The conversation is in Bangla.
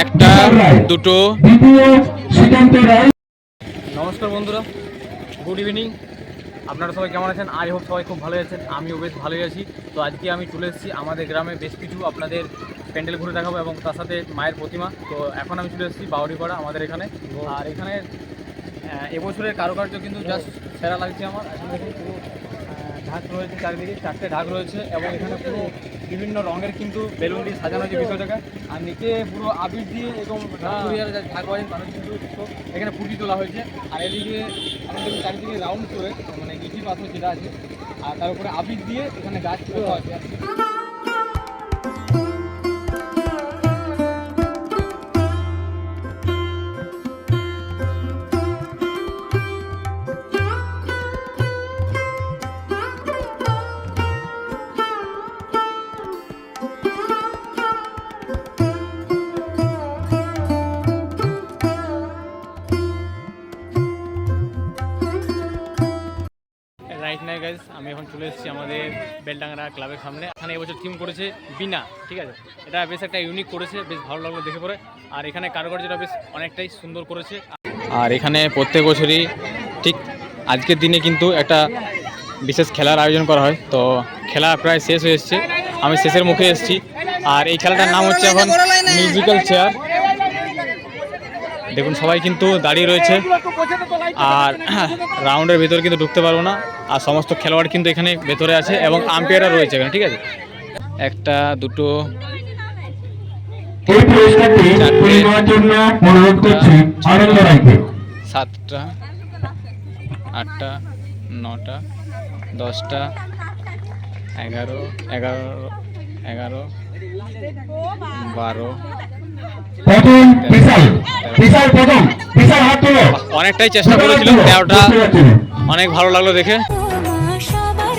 একটা, দুটো। নমস্কার বন্ধুরা গুড ইভিনিং আপনারা সবাই কেমন আছেন? আই হোপ সবাই খুব ভালো আছেন, আমিও বেশ ভালোই আছি। তো আজকে আমি চলে এসেছি আমাদের গ্রামে বেশ কিছু আপনাদের প্যান্ডেল ঘুরে দেখাবো এবং তার সাথে মায়ের প্রতিমা। তো এখন আমি চলে এসেছি বাউরিপাড়া আমাদের এখানে। আর এখানে এবছরের কারুকার্য কিন্তু জাস্ট সেরা লাগছে আমার। এখন ঢাক রয়েছে চারিদিকে, চারটে ঢাক রয়েছে এবং এখানে পুরো বিভিন্ন রঙের কিন্তু বেলুন দিয়ে সাজানো হয়েছে বিষয়টাকে আর নিচে পুরো আবির দিয়ে এবং ঢাক বাজেন মানুষ কিন্তু এখানে ফুটি তোলা হয়েছে। আর এদিকে আমাদের চারিদিকে রাউন্ড করে মানে ইটি পাথর যেটা আছে, আর তার উপরে আবির দিয়ে এখানে গাছ তোলা আছে রাইট নাই গাইজ আমি এখন চলে এসেছি আমাদের বেলডাঙ্গরা ক্লাবের সামনে। এখানে এবছর থিম করেছে বিনা, ঠিক আছে? এটা বেশ একটা ইউনিক করেছে, বেশ ভালো লাগল দেখে পরে। আর এখানে কারুকার্যটা বেশ অনেকটাই সুন্দর করেছে। আর এখানে প্রত্যেক বছরই ঠিক আজকের দিনে কিন্তু একটা বিশেষ খেলার আয়োজন করা হয়। তো খেলা প্রায় শেষ হয়ে এসছে। আমি শেষের মুখে এসেছি। আর এই খেলাটার নাম হচ্ছে এখন মিউজিক্যাল চেয়ার দেখুন সবাই কিন্তু দাঁড়িয়ে রয়েছে। আর রাউন্ডের ভেতরে কিন্তু ঢুকতে পারব না। আর সমস্ত খেলোয়াড় কিন্তু এখানে ভেতরে আছে এবং আম্পায়াররা রয়েছে এখানে ঠিক আছে? একটা দুটো সাতটা আটটা নটা দশটা এগারো এগারো এগারো বারো বিশাল। অনেকটাই চেষ্টা করেছিলাম তেরোটা। অনেক ভালো লাগল দেখে মা সবার